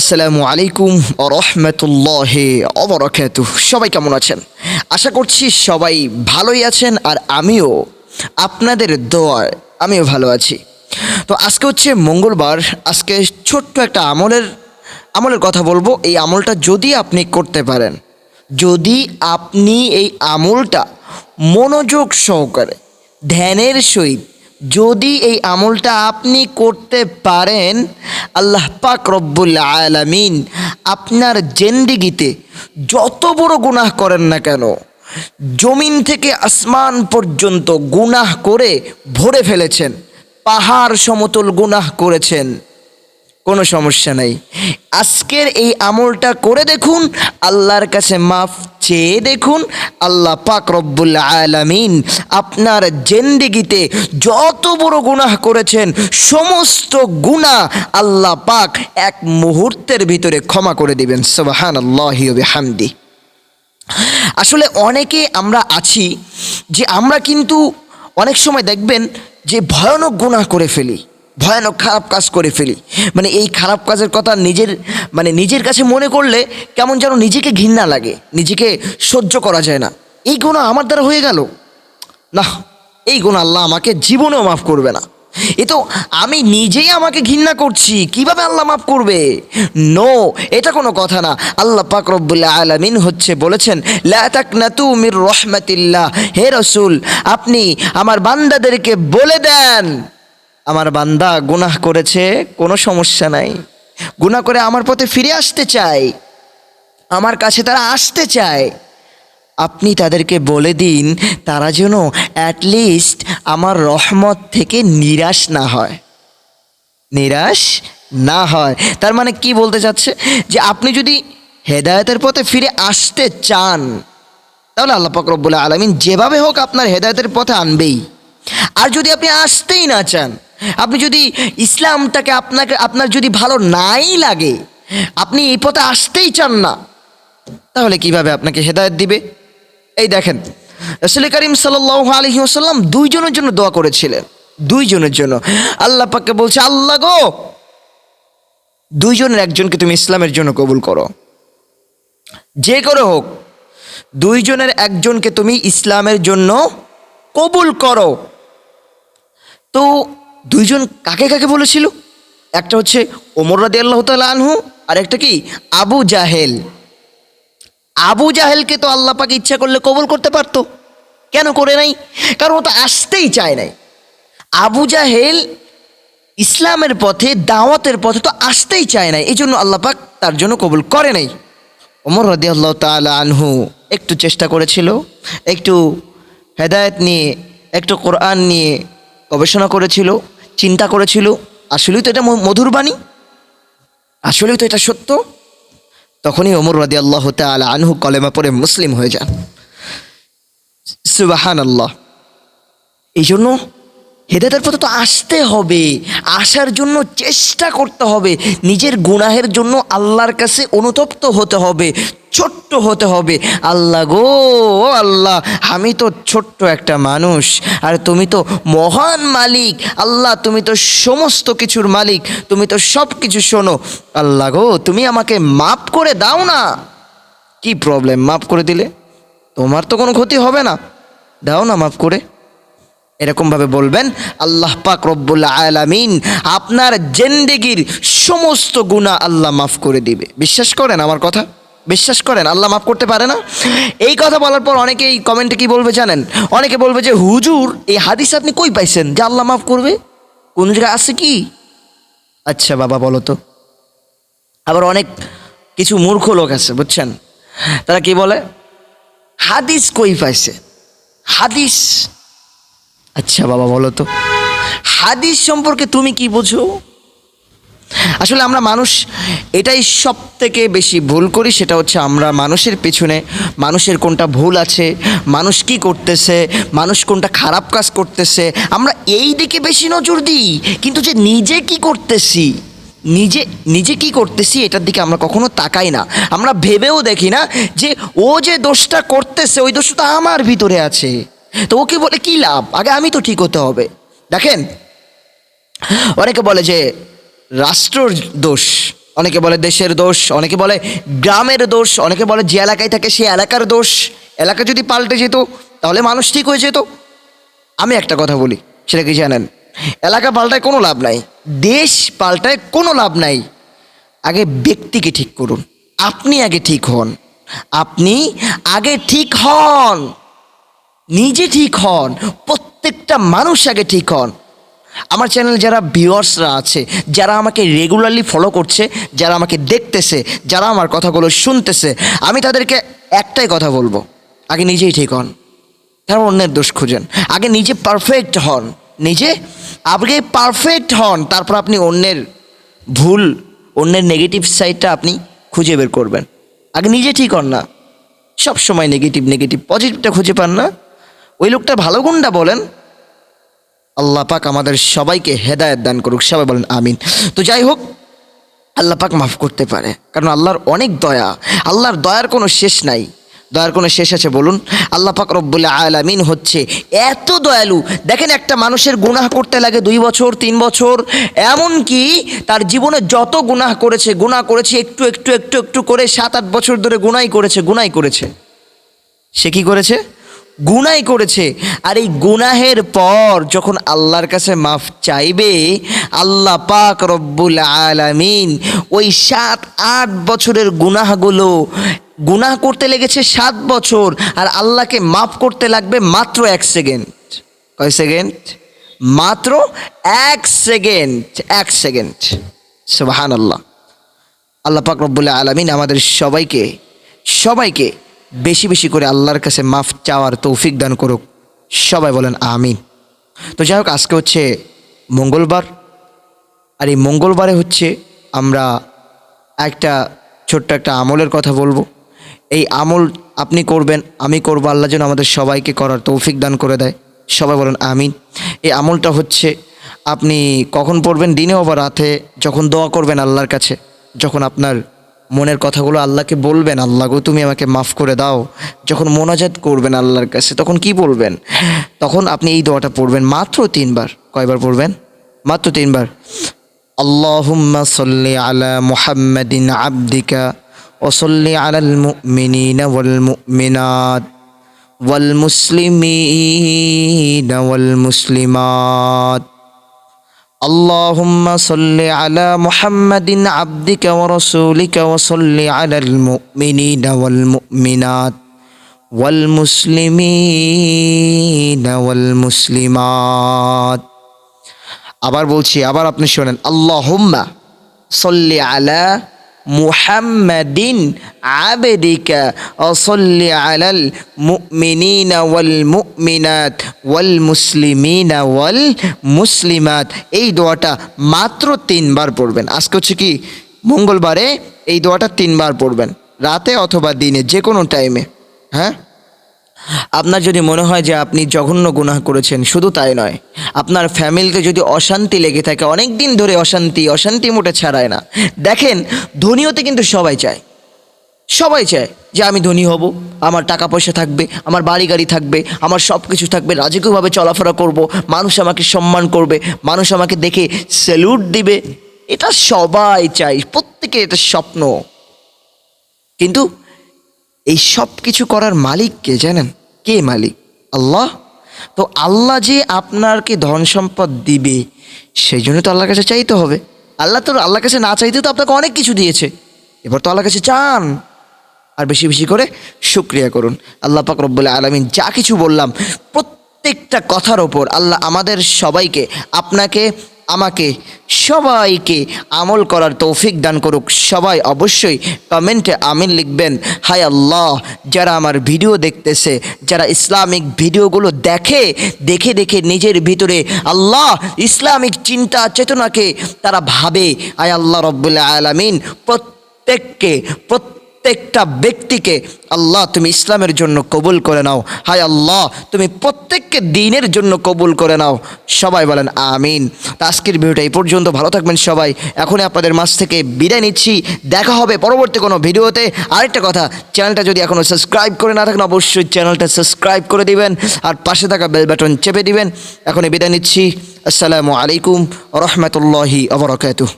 আসসালামু আলাইকুম রহমতুল্লাহ অবরাকাতু সবাই কেমন আছেন? আশা করছি সবাই ভালোই আছেন আর আমিও আপনাদের দোয়ায় আমিও ভালো আছি। তো আজকে হচ্ছে মঙ্গলবার, আজকে ছোট্ট একটা আমলের আমলের কথা বলব। এই আমলটা যদি আপনি করতে পারেন, যদি আপনি এই আমলটা মনোযোগ সহকারে, ধ্যানের সহিত যদি এই আমলটা আপনি করতে পারেন, আল্লাহ পাক রব্বুল আলামিন আপনার জেন্দিগিতে যত বড় গুনাহ করেন না কেন, জমিন থেকে আসমান পর্যন্ত গুনাহ করে ভরে ফেলেছেন, পাহাড় সমতল গুনাহ করেছেন। কোনো সমস্যা নাই। আজকের এই আমলটা করে দেখুন, আল্লাহর কাছে মাফ চেয়ে দেখুন, আল্লাহ পাক রব্বুল আলামিন আপনার জেন্দিগিতে যত বড় গুনাহ করেছেন, সমস্ত গুনাহ আল্লাহ পাক এক মুহূর্তের ভিতরে ক্ষমা করে দিবেন। সুবাহান আল্লাহি হামদি আসলে অনেকে আমরা আছি যে আমরা কিন্তু অনেক সময় দেখবেন যে ভয়ানক গুনাহ করে ফেলি। ভয়ানক খারাপ কাজ করে ফেলি। মানে এই খারাপ কাজের কথা নিজের মানে নিজের কাছে মনে করলে কেমন যেন নিজেকে ঘৃণা লাগে, নিজেকে সহ্য করা যায় না। এই গুণা আমার দ্বারা হয়ে গেল। না এই গুণ আল্লাহ আমাকে জীবনেও মাফ করবে না। এ তো আমি নিজেই আমাকে ঘৃণা করছি, কীভাবে আল্লাহ মাফ করবে? নো এটা কোনো কথা না। আল্লাহ পাক রব্বুল্লাহ আলামিন হচ্ছে বলেছেন, লা তাকনাতু মির রহমাতিল্লাহ। হে রসুল, আপনি আমার বান্দাদেরকে বলে দেন। আমার বান্দা গুনাহ করেছে, কোনো সমস্যা নাই। গুনাহ করে আমার পথে ফিরে আসতে চায়, আমার কাছে তারা আসতে চায়। আপনি তাদেরকে বলে দিন, তারা যেন অ্যাটলিস্ট আমার রহমত থেকে নিরাশ না হয়। নিরাশ না হয়। তার মানে কি বলতে চাচ্ছে? যে আপনি যদি হেদায়তের পথে ফিরে আসতে চান, তাহলে আল্লাহ রব্বুল আলমিন যেভাবে হোক আপনার হেদায়তের পথে আনবেই। আর যদি আপনি আসতেই না চান আপনি যদি ইসলামটাকে আপনাকে, আপনার যদি ভালো নাই লাগে, আপনি এই পথে আসতেই চান না, তাহলে কীভাবে আপনাকে হেদায়ত দিবে? এই দেখেন, রসুল করিম সাল্লাহ আলহি আসাল্লাম দুইজনের জন্য দোয়া করেছিলেন, দুইজনের জন্য। আল্লাহ পাককে বলছে, আল্লাহ গো, দুইজনের একজনকে তুমি ইসলামের জন্য কবুল করো। যে করে হোক, দুইজনের একজনকে তুমি ইসলামের জন্য কবুল করো। তো দুইজন কাকে কাকে বলেছিল? একটা হচ্ছে ওমর রাদি আল্লাহ তাল আনহু আর একটা কি? আবু জাহেল। আবু জাহেলকে তো আল্লাহ পাকে ইচ্ছা করলে কবল করতে পারতো। কেন করে নাই? কারণ ও তো আসতেই চায় নাই। আবু জাহেল ইসলামের পথে, দাওয়াতের পথে তো আসতেই চায় নাই। এই জন্য পাক তার জন্য কবুল করে নাই। ওমর রদি আল্লাহ তালা আনহু একটু চেষ্টা করেছিল, একটু হেদায়েত নিয়ে, একটু কোরআন নিয়ে গবেষণা করেছিল। চিন্তা করেছিল, আসলেই তো এটা মধুর বাণী? আসলেই তো এটা সত্য? তখনই ওমর রাদি আল্লাহ তাল আনহু কলেমা পরে মুসলিম হয়ে যান। সুবাহান আল্লাহ এই জন্য হেদায়তের পথে তো আসতে হবে। আসার জন্য চেষ্টা করতে হবে। নিজের গুনাহের জন্য আল্লাহর কাছে অনুতপ্ত হতে হবে। ছোট্ট হতে হবে। আল্লাহ গো, আল্লাহ, আমি তো ছোট্ট একটা মানুষ। আর তুমি তো মহান মালিক। আল্লাহ, তুমি তো সমস্ত কিছুর মালিক। তুমি তো সব কিছু শোনো। আল্লাহ গো, তুমি আমাকে মাফ করে দাও না। কি প্রবলেম মাফ করে দিলে? তোমার তো কোনো ক্ষতি হবে না। দাও না মাফ করে। এরকমভাবে বলবেন, আল্লাহ পাক রব্বুল আলামিন আপনার জেন্দেগির সমস্ত গুণা আল্লাহ মাফ করে দিবে। বিশ্বাস করেন আমার কথা? বিশ্বাস করেন আল্লাহ মাফ করতে পারে না? এই কথা বলার পর অনেকেই কমেন্টে কি বলবে জানেন? অনেকে বলবে যে, হুজুর, এই হাদিস আপনি কই পাইছেন যে আল্লাহ মাফ করবে? কোন জায়গায় আছে কি? আচ্ছা বাবা, বলো তো। আবার অনেক কিছু মূর্খ লোক আছে, বুঝছেন? তারা কি বলে? হাদিস কই পাইছে? হাদিস আচ্ছা বাবা, বলো তো। হাদিস সম্পর্কে তুমি কি বোঝো? আসলে আমরা মানুষ, এটাই সব থেকে বেশি ভুল করি, সেটা হচ্ছে আমরা মানুষের পেছনে, মানুষের কোনটা ভুল আছে, মানুষ কি করতেছে, মানুষ কোনটা খারাপ কাজ করতেছে, আমরা এই দিকে বেশি নজর দিই। কিন্তু যে নিজে কি করতেছি, নিজে নিজে কি করতেছি, এটার দিকে আমরা কখনো তাকাই না। আমরা ভেবেও দেখি না যে ও যে দোষটা করতেছে, ওই দোষটা আমার ভিতরে আছে। তো ওকে বলে, কি লাভ? আগে আমি তো ঠিক হতে হবে। দেখেন, অনেকে বলে যে রাষ্ট্রর দোষ, অনেকে বলে দেশের দোষ, অনেকে বলে গ্রামের দোষ, অনেকে বলে যে এলাকায় থাকে সেই এলাকার দোষ। এলাকা যদি পাল্টে যেত, তাহলে মানুষ ঠিক হয়ে যেত। আমি একটা কথা বলি, সেটা কি জানেন? এলাকা পাল্টায় কোনো লাভ নাই, দেশ পাল্টায় কোনো লাভ নাই। আগে ব্যক্তিকে ঠিক করুন, আপনি আগে ঠিক হন। আপনি আগে ঠিক হন। নিজে ঠিক হন, প্রত্যেকটা মানুষ আগে ঠিক হন। আমার চ্যানেল যারা ভিউয়ার্সরা আছে, যারা আমাকে রেগুলারলি ফলো করছে, যারা আমাকে দেখতেছে, যারা আমার কথাগুলো শুনতেছে, আমি তাদেরকে একটাই কথা বলব, আগে নিজেই ঠিক হন, তারপর অন্যের দোষ খুঁজেন। আগে নিজে পারফেক্ট হন, নিজে আগে পারফেক্ট হন, তারপর আপনি অন্যের ভুল, অন্যের নেগেটিভ সাইডটা আপনি খুঁজে বের করবেন। আগে নিজে ঠিক হন না সব সময় নেগেটিভ নেগেটিভ পজিটিভটা খুঁজে পান না। ওই লোকটা ভালো গুণটা বলেন। আল্লাহ পাক আমাদের সবাইকে হেদায়েত দান করুক, সবাই বলেন আমিন। তো যাই হোক, আল্লাহ পাক মাফ করতে পারে, কারণ আল্লাহর অনেক দয়া, আল্লাহর দয়ার কোনো শেষ নাই। দয়ার কোনো শেষ আছে বলুন। আল্লাহ পাক রব্বুল্লাহ আলামিন হচ্ছে এত দয়ালু। দেখেন একটা মানুষের গুনাহ করতে লাগে দুই বছর, তিন বছর এমন কি তার জীবনে যত গুনাহ করেছে গুনাহ করেছে একটু একটু একটু একটু করে সাত, আট বছর ধরে গুনাই করেছে গুনাই করেছে। সে কি করেছে? গুনাই করেছে। আর এই গুনাহের পর যখন আল্লাহর কাছে মাফ চাইবে, আল্লাহ পাক রব্বুল আলামিন ওই সাত, আট বছরের গুনাহগুলো গুনাহ করতে লেগেছে সাত বছর, আর আল্লাহকে মাফ করতে লাগবে মাত্র এক সেকেন্ড। কয় সেকেন্ড? মাত্র এক সেকেন্ড এক সেকেন্ড। সুবাহান আল্লাহ আল্লাহ পাক রব্বুল্লাহ আলমিন আমাদের সবাইকে সবাইকে বেশি বেশি করে আল্লাহর কাছে মাফ চাওয়ার তৌফিক দান করুক। সবাই বলেন আমিন। তো যাই হোক, আজকে হচ্ছে মঙ্গলবার। আর এই মঙ্গলবারে হচ্ছে আমরা একটা ছোট্ট একটা আমলের কথা বলব। এই আমল আপনি করবেন, আমি করব, আল্লাহ যেন আমাদের সবাইকে করার তৌফিক দান করে দেয়। সবাই বলেন আমিন। এই আমলটা হচ্ছে, আপনি কখন পড়বেন দিনেও বা রাতে, যখন দোয়া করবেন আল্লাহর কাছে, যখন আপনার মনের কথাগুলো আল্লাহকে বলবেন, আল্লাহ গো, তুমি আমাকে মাফ করে দাও। যখন মোনাজাত করবেন আল্লাহর কাছে, তখন কি বলবেন? তখন আপনি এই দোয়াটা পড়বেন মাত্র তিনবার। কয়বার পড়বেন? মাত্র তিনবার। আল্লাহুম্মা সল্লি আলা মুহাম্মাদিন আব্দিকা ওসল্লি আলাল মুমিনিনা ওয়াল মুমিনাত ওয়াল মুসলিমিনা ওয়াল মুসলিমাত اللهم صل على محمد عبدك ورسولك وصل على المؤمنين والمؤمنات والمسلمين والمسلمات আবার বলছি আবার আপনি শোনেন আল্লাহুম্মা সল্লি আলা মুহাম্মাদিন আবেদিকা, অসল্লি আলাল মুমিনিনা ওয়াল মুমিনাত ওয়াল মুসলিমিনা ওয়াল মুসলিমাত। এই দোয়াটা মাত্র তিনবার পড়বেন। আজকে হচ্ছে কি, মঙ্গলবারে এই দোয়াটা তিনবার পড়বেন, রাতে অথবা দিনে যে কোনো টাইমে হ্যাঁ? আপনার যদি মনে হয় যে আপনি জঘন্য গুনাহ করেছেন, শুধু তাই নয়, আপনার ফ্যামিলিতে যদি অশান্তি লেগে থাকে অনেক দিন ধরে অশান্তি অশান্তি মোটে ছাড়ায় না। দেখেন ধনী হতে কিন্তু সবাই চায়। সবাই চায় যে আমি ধনী হব, আমার টাকা পয়সা থাকবে, আমার বাড়ি গাড়ি থাকবে, আমার সব কিছু থাকবে, রাজকীয়ভাবে চলাফেরা করব, মানুষ আমাকে সম্মান করবে, মানুষ আমাকে দেখে স্যালুট দিবে। এটা সবাই চাই প্রত্যেকে এটা স্বপ্ন। কিন্তু এই সব কিছু করার মালিক কে জানেন? কে মালিক? আল্লাহ? তো আল্লাহ যে আপনাকে ধন সম্পদ দিবে সেই জন্য তো আল্লাহর কাছে চাইতে হবে। আল্লাহ তো আল্লাহর কাছে না চাইতে তো আপনাকে অনেক কিছু দিয়েছে। এবার তো আল্লাহর কাছে চান। আর বেশি বেশি করে শুক্রিয়া করুন। আল্লাহ পাক রব্বুল আলমিন যা কিছু বললাম, প্রত্যেকটা কথার ওপর আল্লাহ আমাদের সবাইকে, আপনাকে, আমাকে সবাইকে আমল করার তৌফিক দান করুক। সবাই অবশ্যই কমেন্টে আমিন লিখবেন। হাই আল্লাহ, যারা আমার ভিডিও দেখতেছে, যারা ইসলামিক ভিডিওগুলো দেখে দেখে দেখে নিজের ভিতরে আল্লাহ ইসলামিক চিন্তা, চেতনাকে তারা ভাবে। আয় আল্লাহ রব্বুল্লাহ আলমিন, প্রত্যেককে, প্রত্যেক প্রত্যেকটা ব্যক্তিকে আল্লাহ তুমি ইসলামের জন্য কবুল করে নাও। হায় আল্লাহ, তুমি প্রত্যেককে দিনের জন্য কবুল করে নাও। সবাই বলেন আমিন। তা আজকের ভিডিওটা এই পর্যন্ত। ভালো থাকবেন সবাই। এখনই আপনাদের মাছ থেকে বিদায় নিচ্ছি। দেখা হবে পরবর্তী কোনো ভিডিওতে। আরেকটা কথা, চ্যানেলটা যদি এখনও সাবস্ক্রাইব করে না থাকেন, অবশ্যই চ্যানেলটা সাবস্ক্রাইব করে দিবেন আর পাশে থাকা বেল বাটন চেপে দিবেন। এখনই বিদায় নিচ্ছি। আসসালামু আলাইকুম রহমতুল্লাহি আবরকাতুহ